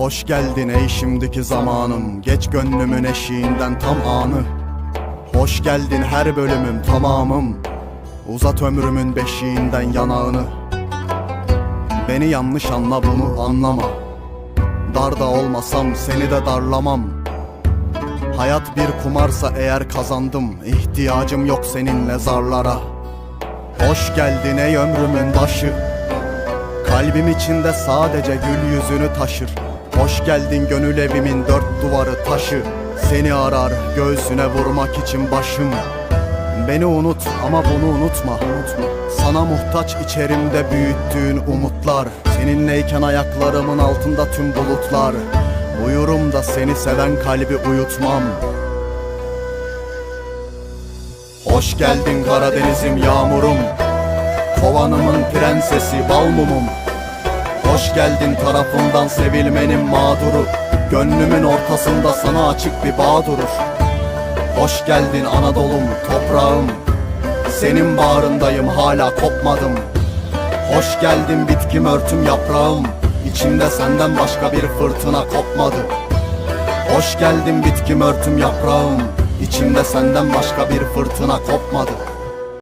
Hoş geldin ey şimdiki zamanım. Geç gönlümün eşiğinden tam anı. Hoş geldin her bölümüm tamamım. Uzat ömrümün beşiğinden yanağını. Beni yanlış anla bunu anlama. Darda olmasam seni de darlamam. Hayat bir kumarsa eğer kazandım. İhtiyacım yok seninle zarlara. Hoş geldin ey ömrümün başı. Kalbim içinde sadece gül yüzünü taşır Hoş geldin gönül evimin dört duvarı taşı. Seni arar göğsüne vurmak için başım. Beni unut ama bunu unutma. Sana muhtaç içerimde büyüttüğün umutlar. Seninleyken ayaklarımın altında tüm bulutlar. Uyurum da seni seven kalbi uyutmam. Hoş geldin Karadeniz'im yağmurum. Kovanımın prensesi bal mumum Hoş geldin tarafından sevilmenin mağduru. Gönlümün ortasında sana açık bir bağ durur. Hoş geldin Anadolu'm, toprağım. Senin bağrındayım hala kopmadım. Hoş geldin bitkim örtüm yaprağım. İçimde senden başka bir fırtına kopmadı. Hoş geldin bitkim örtüm yaprağım. İçimde senden başka bir fırtına kopmadı